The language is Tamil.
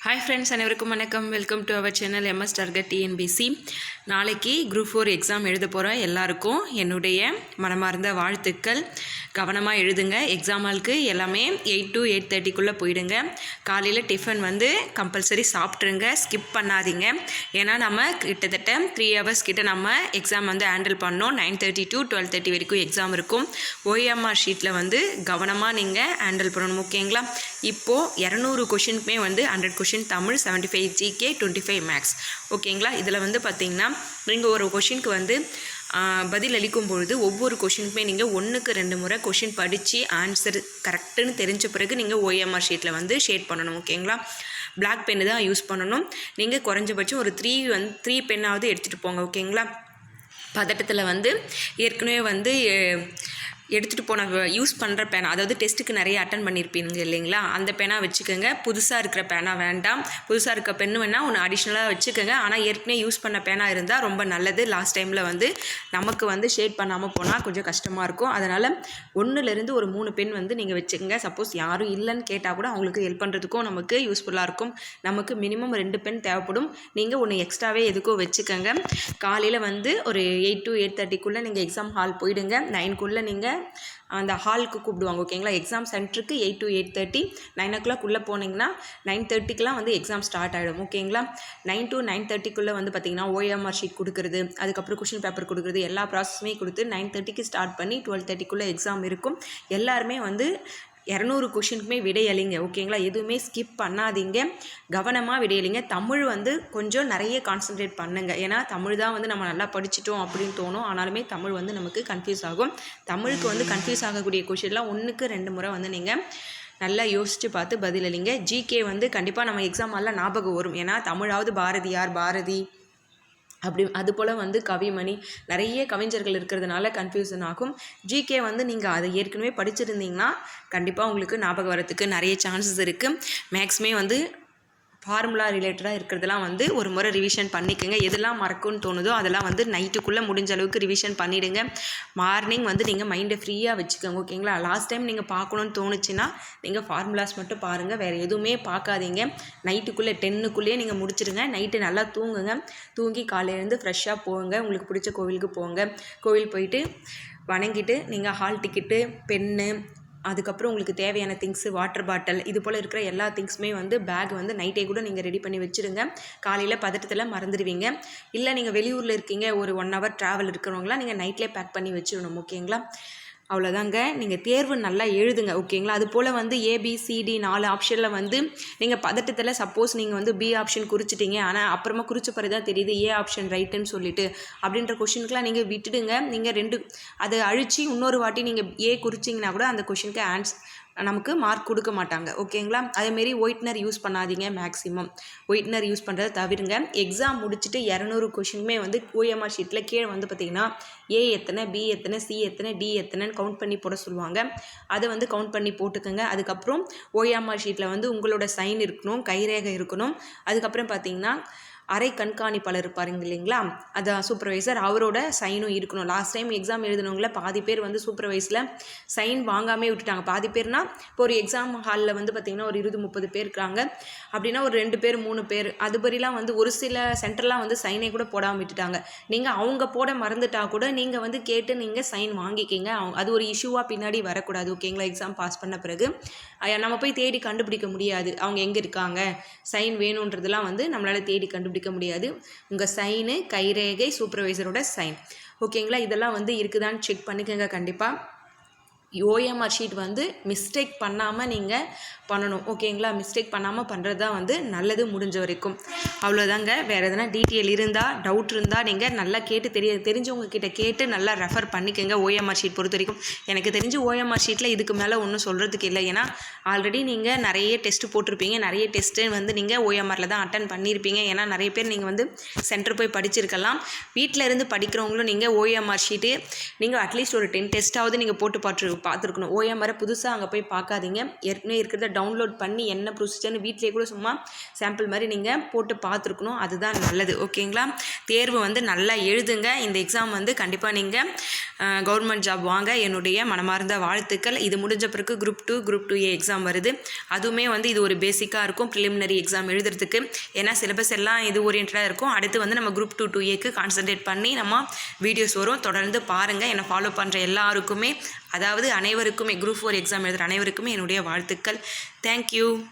ஹாய் ஃப்ரெண்ட்ஸ் அனைவருக்கும் வணக்கம் welcome to our channel MS target TNPSC நாளைக்கு குரூப் ஃபோர் எக்ஸாம் எழுத போகிற எல்லாருக்கும். என்னுடைய மனமார்ந்த வாழ்த்துக்கள். கவனமாக எழுதுங்க. எக்ஸாம் எல்லாமே எயிட் டு எயிட் தேர்ட்டிக்குள்ளே போயிடுங்க. காலையில் டிஃபன் வந்து கம்பல்சரி சாப்பிட்ருங்க ஸ்கிப் பண்ணாதீங்க. ஏன்னா நம்ம கிட்டத்தட்ட த்ரீ ஹவர்ஸ் கிட்ட நம்ம எக்ஸாம் வந்து ஹேண்டில் பண்ணோம். Nine thirty to twelve thirty வரைக்கும் எக்ஸாம் இருக்கும். ஓஎம்ஆர் ஷீட்டில் வந்து கவனமாக நீங்கள் ஹேண்டில் பண்ணணும் ஓகேங்களா இப்போது இரநூறு கொஷினுக்குமே வந்து hundred question Tamil seventy five GK twenty five marks ஓகேங்களா இதில் வந்து பார்த்திங்கன்னா நீங்கள் ஒரு கொஷினுக்கு வந்து பதில் அளிக்கும் பொழுது ஒவ்வொரு கொஷினுக்குமே நீங்கள் ஒன்றுக்கு ரெண்டு முறை கொஷின் படித்து ஆன்சர் கரெக்டுன்னு தெரிஞ்ச பிறகு நீங்கள் ஓஎம்ஆர் ஷீட்டில் வந்து ஷேட் பண்ணணும் ஓகேங்களா பிளாக் பென்னு தான் யூஸ் பண்ணணும். நீங்கள் குறைஞ்சபட்சம் ஒரு த்ரீ வந்து த்ரீ பென்னாவது எடுத்துகிட்டு போங்க ஓகேங்களா பதட்டத்தில் வந்து ஏற்கனவே வந்து எடுத்துகிட்டு போன யூஸ் பண்ணுற பேனா அதாவது டெஸ்ட்டுக்கு நிறைய அட்டன் பண்ணியிருப்பீங்க இல்லைங்களா? அந்த பேனா வச்சுக்கோங்க. புதுசாக இருக்கிற பேனா வேண்டாம். புதுசாக இருக்க பெண்ணு வேணால் ஒன்று அடிஷ்னலாக வச்சுக்கோங்க. ஆனால் ஏற்கனவே யூஸ் பண்ண பேனா இருந்தால் ரொம்ப நல்லது. லாஸ்ட் டைமில் வந்து நமக்கு வந்து ஷேட் பண்ணாமல் போனால் கொஞ்சம் கஷ்டமாக இருக்கும். அதனால் ஒன்றுலேருந்து ஒரு மூணு பென் வந்து நீங்கள் வச்சுக்கோங்க. சப்போஸ் யாரும் இல்லைன்னு கேட்டால் கூட அவங்களுக்கு ஹெல்ப் பண்ணுறதுக்கும் நமக்கு யூஸ்ஃபுல்லாக இருக்கும். நமக்கு மினிமம் ரெண்டு பென் தேவைப்படும். நீங்கள் ஒன்று எக்ஸ்ட்ராவே எதுக்கோ வச்சுக்கோங்க. காலையில் வந்து ஒரு எயிட் டு எயிட் தேர்ட்டிக்குள்ளே நீங்கள் எக்ஸாம் ஹால் போயிடுங்க. நைன்குள்ளே நீங்கள் அந்த ஹாலுக்கு கூப்பிடுவாங்க ஓகேங்களா எக்ஸாம் சென்டருக்கு eight to eight thirty nine o'clock உள்ளே போனீங்கன்னா நைன் தேர்ட்டிக்கெலாம் வந்து எக்ஸாம் ஸ்டார்ட் ஆகிடும் ஓகேங்களா நைன் டு நைன் தேர்ட்டிக்குள்ளே வந்து பார்த்தீங்கன்னா ஓஎம்ஆர் ஷீட் கொடுக்குறது அதுக்கப்புறம் கொஷின் பேப்பர் கொடுக்குறது எல்லா ப்ராசஸுமே கொடுத்து நைன் தேர்ட்டிக்கு ஸ்டார்ட் பண்ணி டுவெல் தேர்ட்டிக்குள்ளே எக்ஸாம் இருக்கும். எல்லாருமே வந்து இரநூறு கொஷினுக்குமே விடையளிங்க ஓகேங்களா? எதுவுமே ஸ்கிப் பண்ணாதீங்க. கவனமாக விடையளிங்க. தமிழ் வந்து கொஞ்சம் நிறைய கான்சென்ட்ரேட் பண்ணுங்கள் ஏன்னா தமிழ் தான் வந்து நம்ம நல்லா படிச்சிட்டோம் அப்படின்னு தோணும். ஆனாலுமே தமிழ் வந்து நமக்கு கன்ஃபியூஸ் ஆகும். தமிழுக்கு வந்து கன்ஃபியூஸ் ஆகக்கூடிய கொஷின்லாம் ஒன்றுக்கு ரெண்டு முறை வந்து நீங்கள் நல்லா யோசித்து பார்த்து பதிலளிங்க. ஜிகே வந்து கண்டிப்பாக நம்ம எக்ஸாம் எல்லாம் ஞாபகம் வரும். ஏன்னா தமிழாவது பாரதியார் பாரதி அப்படி அது போல் வந்து கவிமணி நிறைய கவிஞர்கள் இருக்கிறதுனால கன்ஃபியூசன் ஆகும். ஜிகே வந்து நீங்கள் அதை ஏற்கனவே படிச்சிருந்தீங்கன்னா கண்டிப்பாக உங்களுக்கு ஞாபகம் வரத்துக்கு நிறைய சான்சஸ் இருக்குது மேக்ஸிமே வந்து ஃபார்முலா ரிலேட்டடாக இருக்கிறதெல்லாம் வந்து ஒரு முறை ரிவிஷன் பண்ணிக்கோங்க. எதெல்லாம் மறக்கும்னு தோணுதோ அதெல்லாம் வந்து நைட்டுக்குள்ளே முடிஞ்ச அளவுக்கு ரிவிஷன் பண்ணிவிடுங்க மார்னிங் வந்து நீங்கள் மைண்டை ஃப்ரீயாக வச்சுக்கோங்க ஓகேங்களா லாஸ்ட் டைம் நீங்கள் பார்க்கணுன்னு தோணுச்சுன்னா நீங்கள் ஃபார்முலாஸ் மட்டும் பாருங்கள் வேறு எதுவுமே பார்க்காதீங்க. நைட்டுக்குள்ளே டென்னுக்குள்ளேயே நீங்கள் முடிச்சிடுங்க நைட்டு நல்லா தூங்குங்க. தூங்கி காலையிலேருந்து ஃப்ரெஷ்ஷாக போங்க. உங்களுக்கு பிடிச்ச கோவிலுக்கு போங்க. கோவில் போயிட்டு வணங்கிட்டு நீங்கள் ஹால் டிக்கெட்டு பென்னு அதுக்கப்புறம் உங்களுக்கு தேவையான திங்ஸு வாட்டர் பாட்டில் இது போல் இருக்கிற எல்லா திங்ஸுமே வந்து பேக் வந்து நைட்டே கூட நீங்கள் ரெடி பண்ணி வச்சுருங்க. காலையில் பதட்டத்தில் மறந்துடுவீங்க. இல்லை நீங்கள் வெளியூரில் இருக்கீங்க ஒரு ஒன் ஹவர் ட்ராவல் இருக்கிறவங்களாம் நீங்கள் நைட்லேயே பேக் பண்ணி வச்சிடணும் ஓகேங்களா அவ்வளோதாங்க நீங்கள் தேர்வு நல்லா எழுதுங்க ஓகேங்களா? அது போல் வந்து ஏபிசிடி நாலு ஆப்ஷனில் வந்து நீங்கள் பதட்டத்தில் சப்போஸ் நீங்கள் வந்து பி ஆப்ஷன் குறிச்சிட்டீங்க. ஆனால் அப்புறமா குறிச்ச பிறகு தான் தெரியுது ஏ ஆப்ஷன் ரைட்டுன்னு சொல்லிட்டு. அப்படின்ற கொஷினுக்குலாம் நீங்கள் விட்டுடுங்க. நீங்கள் ரெண்டு அதை அழித்து இன்னொரு வாட்டி நீங்கள் ஏ குறிச்சிங்கன்னா கூட அந்த கொஷினுக்கு ஆன்ஸ் நமக்கு மார்க் கொடுக்க மாட்டாங்க. ஓகேங்களா அதேமாரி ஒயிட்னர் யூஸ் பண்ணாதீங்க மேக்ஸிமம் ஒயிட்னர் யூஸ் பண்ணுறதை தவிருங்க. எக்ஸாம் முடிச்சுட்டு இரநூறு கொஷினுமே வந்து ஓஎம்ஆர் ஷீட்டில் கீழே வந்து பார்த்தீங்கன்னா ஏ எத்தனை பி எத்தனை சி எத்தனை டி எத்தனைன்னு கவுண்ட் பண்ணி போட சொல்லுவாங்க. அதை வந்து கவுண்ட் பண்ணி போட்டுக்கோங்க. அதுக்கப்புறம் ஓஎம்ஆர் ஷீட்டில் வந்து உங்களோட சைன் இருக்கணும் கைரேகை இருக்கணும். அதுக்கப்புறம் பார்த்தீங்கன்னா அரை கண்காணிப்பாளர் இருப்பாருங்க இல்லைங்களா? அதான் சூப்பர்வைசர் அவரோட சைனும் இருக்கணும். லாஸ்ட் டைம் எக்ஸாம் எழுதினவங்கள பாதி பேர் வந்து சூப்பர்வைஸில் சைன் வாங்காமே விட்டுட்டாங்க. பாதி பேர்னா இப்போ ஒரு எக்ஸாம் ஹாலில் வந்து பார்த்திங்கன்னா ஒரு இருபது முப்பது பேர் இருக்காங்க. அப்படின்னா ஒரு ரெண்டு பேர் மூணு பேர். அதுபடிலாம் வந்து ஒரு சில சென்டர்லாம் வந்து சைனே கூட போடாமல் விட்டுட்டாங்க. நீங்கள் அவங்க போட மறந்துட்டா கூட நீங்கள் வந்து கேட்டு நீங்கள் சைன் வாங்கிக்கிங்க. அவங்க அது ஒரு இஷ்யூவாக பின்னாடி வரக்கூடாது. ஓகேங்களா எக்ஸாம் பாஸ் பண்ண பிறகு. நம்ம போய் தேடி கண்டுபிடிக்க முடியாது. அவங்க எங்கே இருக்காங்க? சைன் வேணுன்றதெல்லாம் வந்து நம்மளால் தேடி கண்டுபிடிக்க முடியாது. உங்கள் சைனு கைரேகை சூப்பர்வைசரோட சைன் ஓகேங்களா இதெல்லாம் வந்து இருக்குதான்னு செக் பண்ணிக்கோங்க கண்டிப்பாக ஓஎம்ஆர் ஷீட் வந்து மிஸ்டேக் பண்ணாமல் நீங்கள் பண்ணணும். ஓகேங்களா? மிஸ்டேக் பண்ணாமல் பண்ணுறது தான் வந்து நல்லது முடிஞ்ச வரைக்கும். அவ்வளோதாங்க வேறு எதனா டீட்டெயில் இருந்தால் டவுட் இருந்தால் நீங்கள் நல்லா கேட்டு தெரிய தெரிஞ்சவங்க கிட்ட கேட்டு நல்லா ரெஃபர் பண்ணிக்கோங்க ஓஎம்ஆர் ஷீட் பொறுத்த வரைக்கும். எனக்கு தெரிஞ்சு ஓஎம்ஆர் ஷீட்டில் இதுக்கு மேலே ஒன்றும் சொல்கிறதுக்கு இல்லை. ஏன்னா ஆல்ரெடி நீங்கள் நிறைய டெஸ்ட் போட்டிருப்பீங்க. நிறைய டெஸ்ட்டு வந்து நீங்கள் ஓஎம்ஆரில் தான் அட்டன் பண்ணியிருப்பீங்க ஏன்னா நிறைய பேர் நீங்கள் வந்து சென்டர் போய் படிச்சிருக்கலாம். வீட்டில் இருந்து படிக்கிறவங்களும் நீங்கள் ஓஎம்ஆர் ஷீட்டு நீங்கள் அட்லீஸ்ட் ஒரு டென் டெஸ்ட்டாவது நீங்கள் போட்டு பார்த்து பார்த்துருக்கணும். ஓஎம்ஆரை புதுசாக அங்கே போய் பார்க்காதீங்க. ஏற்கனவே இருக்கிறத டவுன்லோட் பண்ணி என்ன ப்ரொசீஜர்னு வீட்டிலே கூட சும்மா சாம்பிள் மாதிரி நீங்கள் போட்டு பார்த்துருக்கணும். அதுதான் நல்லது. ஓகேங்களா? தேர்வு வந்து நல்லா எழுதுங்க. இந்த எக்ஸாம் வந்து கண்டிப்பாக நீங்கள் கவர்மெண்ட் ஜாப் வாங்க. என்னுடைய மனமார்ந்த வாழ்த்துக்கள். இது முடிஞ்ச பிறகு group two group two A exam வருது. அதுவுமே வந்து இது ஒரு பேசிக்காக இருக்கும். ப்ரிலிமினரி எக்ஸாம் எழுதுறதுக்கு. ஏன்னா சிலபஸ் எல்லாம் இது ஓரியன்டாக இருக்கும். அடுத்து வந்து நம்ம குரூப் டூ டூ ஏக்கு கான்சன்ட்ரேட் பண்ணி நம்ம வீடியோஸ் வரும். தொடர்ந்து பாருங்கள் என்னை ஃபாலோ பண்ணுற எல்லாருக்குமே. அதாவது அனைவருக்குமே குரூப் ஃபோர் எக்ஸாம் எழுதுகிற அனைவருக்குமே என்னுடைய வாழ்த்துக்கள். தேங்க்யூ